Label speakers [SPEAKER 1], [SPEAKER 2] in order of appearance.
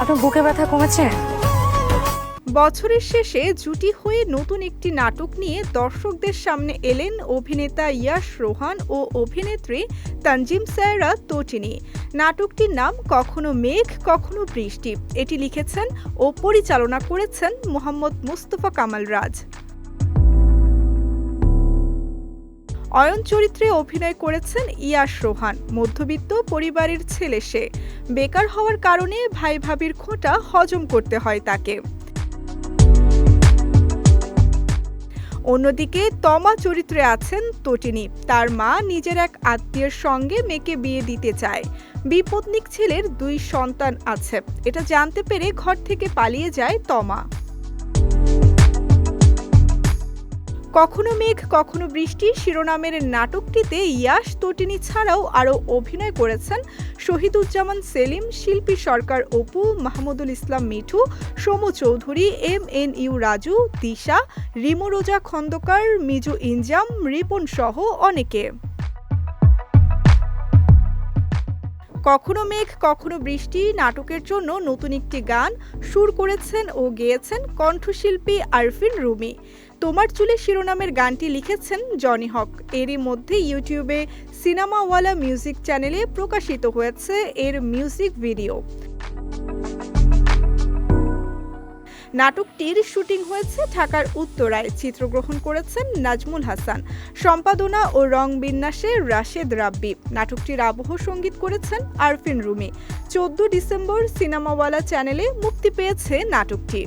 [SPEAKER 1] আপনার বুকে ব্যথা কমেছে?
[SPEAKER 2] বছরের শেষে জুটি হয়ে নতুন একটি নাটক নিয়ে দর্শকদের সামনে এলেন অভিনেতা ইয়াশ রোহান ও অভিনেত্রী তানজিম সায়রা তোটিনি। নাটকটির নাম কখনো মেঘ, কখনো বৃষ্টি। এটি লিখেছেন ও পরিচালনা করেছেন মোহাম্মদ মুস্তফা কামাল রাজ। অয়ন চরিত্রে অভিনয় করেছেন ইয়াশ রোহান, মধ্যবিত্ত পরিবারের ছেলে সে। বেকার হওয়ার কারণে ভাই ভাবির খোঁটা হজম করতে হয় তাকে। অন্যদিকে তমা চরিত্রে আছেন তটিনী। তার মা নিজের এক আত্মীয়ের সঙ্গে মেয়েকে বিয়ে দিতে চায়। বিপত্নিক ছেলের দুই সন্তান আছে। এটা জানতে পেরে ঘর থেকে পালিয়ে যায় তমা। কখনো মেঘ, কখনো বৃষ্টি শিরোনামের নাটকটিতে ইয়াস তটিনী ছাড়াও আরও অভিনয় করেছেন Shahiduzzaman Selim, Shilpi Sarkar Apu, Mahmudul Islam Mithu, Somu Chowdhury, M N U Raju, Disha, Rimu Roja Khandakar, Miju ইনজাম, Ripon সহ অনেকে। কখনো মেঘ, কখনো বৃষ্টি নাটকের জন্য নতুন একটি গান সুর করেছেন ও গেয়েছেন কণ্ঠশিল্পী আরফিন রুমি। তোমার চুলে শিরোনামের গানটি লিখেছেন জনি হক। এরই মধ্যে ইউটিউবে সিনেমাওয়ালা মিউজিক চ্যানেলে প্রকাশিত হয়েছে এর মিউজিক ভিডিও। নাটকটির শুটিং হয়েছে ঢাকার উত্তরায়। চিত্রগ্রহণ করেছেন নাজমুল হাসান, সম্পাদনা ও রং বিন্যাসে রাশেদ রাব্বি। নাটকটির আবহ সংগীত করেছেন আরফিন রুমি। চোদ্দ ডিসেম্বর সিনেমাওয়ালা চ্যানেলে মুক্তি পেয়েছে নাটকটি।